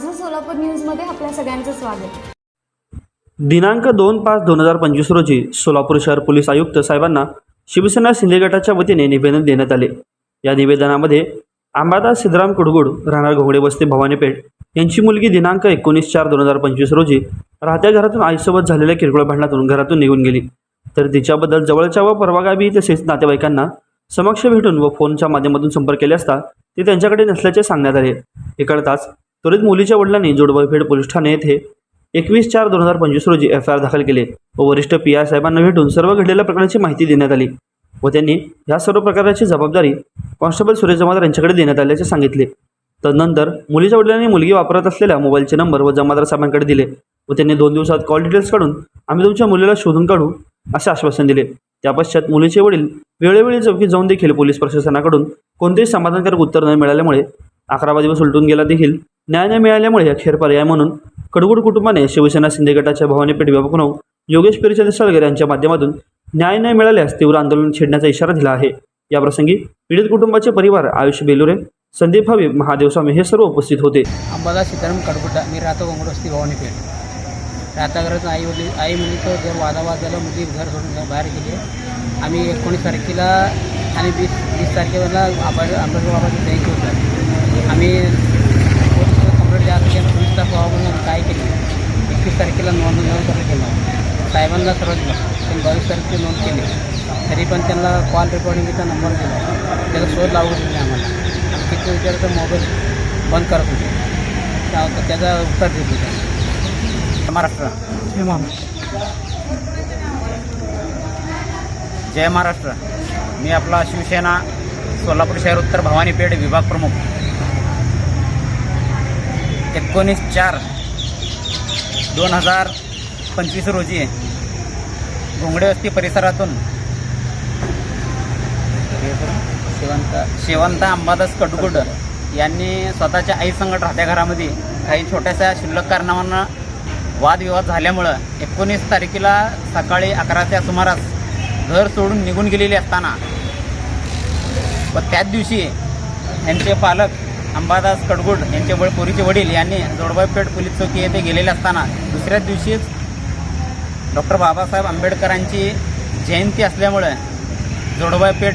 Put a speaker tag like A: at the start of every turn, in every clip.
A: माझं सोलापूर न्यूजमध्ये आपल्या सगळ्यांचं स्वागत.
B: दिनांक दोन पाच दोन हजार पंचवीस रोजी सोलापूर शहर पोलीस आयुक्त साहेबांना शिवसेना शिंदे गटाच्या वतीने निवेदन देण्यात आले. या निवेदनामध्ये अंबादास सिद्धराम कुडगुड राहणार घोंगडे वस्ती भवानीपेठ यांची मुलगी दिनांक एकोणीस चार दोन हजार पंचवीस रोजी राहत्या घरातून आईसोबत झालेल्या किरकोळ भांडणातून घरातून निघून गेली. तर तिच्याबद्दल जवळच्या व परवागावी तसेच नातेवाईकांना समक्ष भेटून व फोनच्या माध्यमातून संपर्क केले असता ते त्यांच्याकडे नसल्याचे सांगण्यात आले. एकडताच त्वरित मुलीच्या वडिलांनी जोडबाईपेठ पोलीस ठाणे येथे एकवीस चार दोन हजार पंचवीस रोजी एफ आय आर दाखल केले व वरिष्ठ पी आय साहेबांना भेटून सर्व घडलेल्या प्रकरणाची माहिती देण्यात आली व त्यांनी ह्या सर्व प्रकाराची जबाबदारी कॉन्स्टेबल सुरेश जमादार यांच्याकडे देण्यात आल्याचे सांगितले. तदनंतर मुलीच्या वडिलांनी मुलगी वापरत असलेल्या मोबाईलचे नंबर व जमादार साहेबांकडे दिले व त्यांनी दोन दिवसात कॉल डिटेल्स काढून आम्ही तुमच्या मुलीला शोधून काढू असे आश्वासन दिले. त्या पश्चात मुलीचे वडील वेळोवेळी चौकीत जाऊन देखील पोलीस प्रशासनाकडून कोणतेही समाधानकारक उत्तर न मिळाल्यामुळे अकरावा दिवस उलटून गेला देखील. न्याय मिळाल्यामुळे अखेर पर्याय म्हणून कडगुड कुटुंबाने शिवसेना शिंदे गटाच्या भवानीपेठ व्यापकनव योगेश पेरचंद सळगर यांच्या माध्यमातून न्याय न मिळाल्यास तीव्र आंदोलन छेडण्याचा इशारा दिला आहे. याप्रसंगी पीडित कुटुंबाचे परिवार आयुष बेलुरे संदीप हवी महादेव स्वामी हे सर्व उपस्थित होते.
C: अंबाला सीताराम कडकुटा मी राहतो गोंगडवस्ती भवानीपेठ राहता घरात आई वडील आई मुलीचं जर वादावाद झाला मुली घर सोडून बाहेर गेले. आम्ही एकोणीस तारखेला आणि वीस वीस तारखेला आंबेडकर आंबेडकर बाबाची जयंती होतात आम्ही कंप्लेंट द्या त्याच्यानं पोलीस स्टाफ व्हावं म्हणून काय केली? एकवीस तारखेला नोंद नोंद कसं केलं. साहेबांना सर्व दिलं त्यांनी बावीस तारखेला नोंद केली. तरी पण त्यांना कॉल रेकॉर्डिंगचा नंबर दिला. त्याचा शोध लावू दिले आम्हाला. आम्ही किती विचार तर मोबाईल बंद करत होते. त्या- त्याचा उत्तर देत होते. महाराष्ट्र. जय महाराष्ट्र. मी आपला शिवसेना सोलापूर शहर उत्तर भवानीपेठ विभाग प्रमुख. एकोणीस चार दोन हजार पंचवीस रोजी घोंगडे वस्ती परिसरातून शेवंत शिवंता अंबादास कडगुड यांनी स्वतःच्या आईसंगत राहत्या घरामध्ये काही छोट्याशा शिल्लक कारणावरनं वादविवाद झाल्यामुळं एकोणीस तारखेला सकाळी अकराच्या सुमारास घर सोडून निघून गेलेले असताना व त्याच दिवशी यांचे पालक अंबादास कडगुड यांचे वड पोरीचे वडील यांनी जोडबापेठ पोलीस चौकी येथे गेलेले असताना दुसऱ्याच दिवशीच डॉक्टर बाबासाहेब आंबेडकरांची जयंती असल्यामुळं जोडबापेठ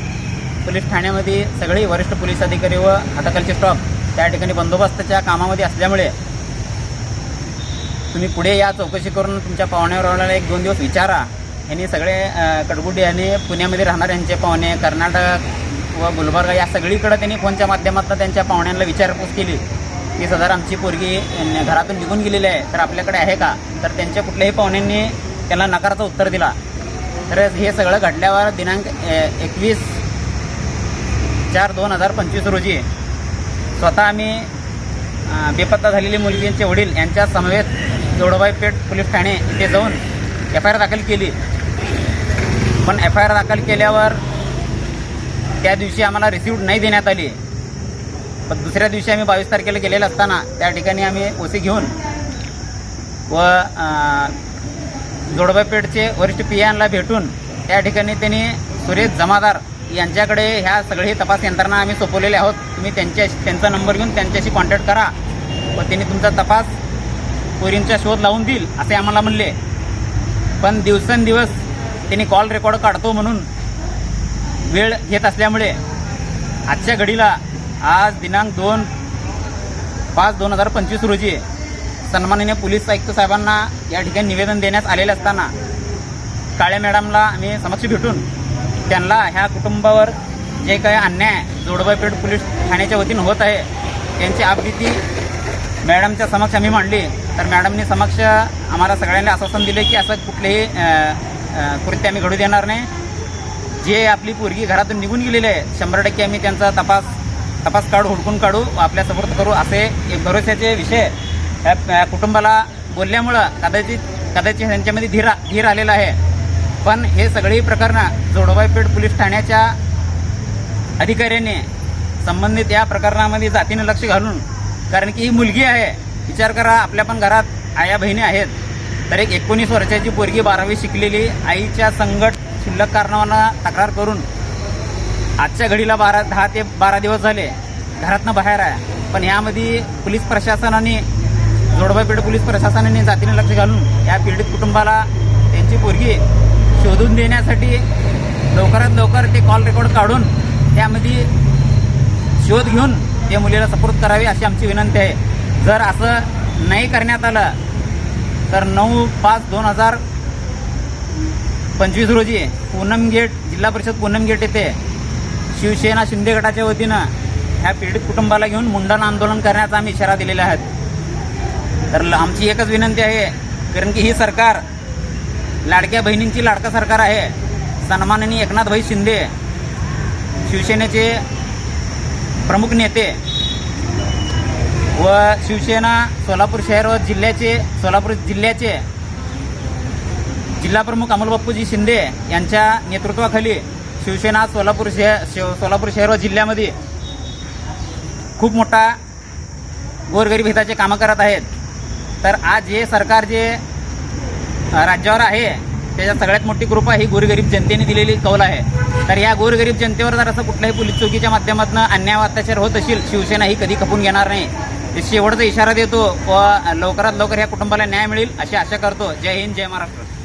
C: पोलीस ठाण्यामध्ये सगळे वरिष्ठ पोलीस अधिकारी व हाताखालचे स्टॉप त्या ठिकाणी बंदोबस्ताच्या कामामध्ये असल्यामुळे तुम्ही पुढे या चौकशी करून तुमच्या पाहुण्यावर एक दोन दिवस विचारा. यांनी सगळे कडगुडे यांनी पुण्यामध्ये राहणाऱ्यांचे पाहुणे कर्नाटक व गुलबर्गा या सगळीकडे त्यांनी फोनच्या माध्यमातून त्यांच्या पाहुण्यांना विचारपूस केली. की सदर आमची पोरगी घरातून निघून गेलेली आहे तर आपल्याकडे आहे का? तर त्यांच्या कुठल्याही पाहुण्यांनी त्यांना नकाराचं उत्तर दिला. तर हे सगळं घडल्यावर दिनांक एकवीस चार दोन हजार पंचवीस रोजी स्वतः आम्ही बेपत्ता झालेली मुलगींचे वडील यांच्या समवेत जोडबाई पेठ पोलीस ठाणे इथे जाऊन एफ आय आर दाखल केली. पण एफ आय आर दाखल केल्यावर त्या दिवशी आम्हाला रिसिव्ह नाही देण्यात आली. पण दुसऱ्या दिवशी आम्ही बावीस तारखेला गेलेलं असताना त्या ठिकाणी आम्ही ओसी घेऊन व जोडबापेठचे वरिष्ठ पी भेटून त्या ठिकाणी त्यांनी सुरेश जमादार यांच्याकडे ह्या सगळी तपास यंत्रणा आम्ही सोपवलेले आहोत. तुम्ही त्यांच्या त्यांचा नंबर घेऊन त्यांच्याशी कॉन्टॅक्ट करा व त्यांनी तुमचा तपास पोरींचा शोध लावून देईल असे आम्हाला म्हणले. पण दिवसेंदिवस त्यांनी कॉल रेकॉर्ड काढतो म्हणून वेळ घेत असल्यामुळे आजच्या घडीला आज दिनांक दोन पाच दोन हजार पंचवीस रोजी सन्माननीय पोलीस आयुक्त साहेबांना या ठिकाणी निवेदन देण्यात आलेले असताना काळे मॅडमला आम्ही समक्ष भेटून त्यांना ह्या कुटुंबावर जे काही अन्याय जोडबाईपेठ पोलीस ठाण्याच्या वतीनं होत आहे त्यांची आपबीती मॅडमच्या समक्ष आम्ही मांडली. तर मॅडमनी समक्ष आम्हाला सगळ्यांना आश्वासन दिले की असं कुठलेही कृत्य आम्ही घडू देणार नाही. जे आपली पोरगी घरातून निघून गेलेली आहे शंभर टक्के आम्ही त्यांचा तपास तपास काढू हुडकून काढू आपल्या सपोर्ट करू असे एक भरोश्याचे विषय या कुटुंबाला बोलल्यामुळं कदाचित कदाचित त्यांच्यामध्ये धीर धीर आलेला आहे. पण हे सगळी प्रकरणं जोडबाईपेठ पोलीस ठाण्याच्या अधिकाऱ्यांनी संबंधित या प्रकरणामध्ये जातीनं लक्ष घालून कारण की ही मुलगी आहे विचार करा आपल्या पण घरात आया बहिणी आहेत. तर एक एकोणीस वर्षाची पोरगी बारावी शिकलेली आईच्या संकट शिल्लक कारणांना तक्रार करून आजच्या घडीला बारा दहा ते बारा दिवस झाले घरातनं बाहेर आहे. पण यामध्ये पोलीस प्रशासनाने जोडबापेठ पोलीस प्रशासनाने जातीने लक्ष घालून या पीडित कुटुंबाला त्यांची पोरगी शोधून देण्यासाठी लवकरात लवकर ते कॉल रेकॉर्ड काढून त्यामध्ये शोध घेऊन त्या मुलीला सपोर्ट करावी अशी आमची विनंती आहे. जर असं नाही करण्यात आलं तर नऊ पाच दोन हजार पंचवीस रोजी पूनम गेट जिल्हा परिषद पूनम गेट येथे शिवसेना शिंदे गटाच्या वतीनं ह्या पीडित कुटुंबाला घेऊन मुंडन आंदोलन करण्याचा आम्ही इशारा दिलेला आहे. तर आमची एकच विनंती आहे कारण की ही सरकार लाडक्या बहिणींची लाडकं सरकार आहे. सन्माननीय एकनाथभाई शिंदे शिवसेनेचे प्रमुख नेते व शिवसेना सोलापूर शहर व जिल्ह्याचे सोलापूर जिल्ह्याचे जिल्हा प्रमुख अमोलबाप्पूजी शिंदे यांच्या नेतृत्वाखाली शिवसेना सोलापूर शहर शिव- सोलापूर शहर व जिल्ह्यामध्ये खूप मोठा गोरगरीब हिताचे कामं करत आहेत. तर आज हे सरकार जे राज्यावर आहे त्याच्यात सगळ्यात मोठी कृपा ही गोरगरीब जनतेने दिलेली कौल आहे. तर या गोरगरीब जनतेवर जर असं कुठल्याही पोलीस चौकीच्या माध्यमातून अन्याय अत्याचार होत असेल शिवसेना ही कधी खपून घेणार नाही. शेवटचा इशारा देतो व लवकरात लवकर या कुटुंबाला न्याय मिळेल अशी आशा करतो. जय हिंद जय महाराष्ट्र.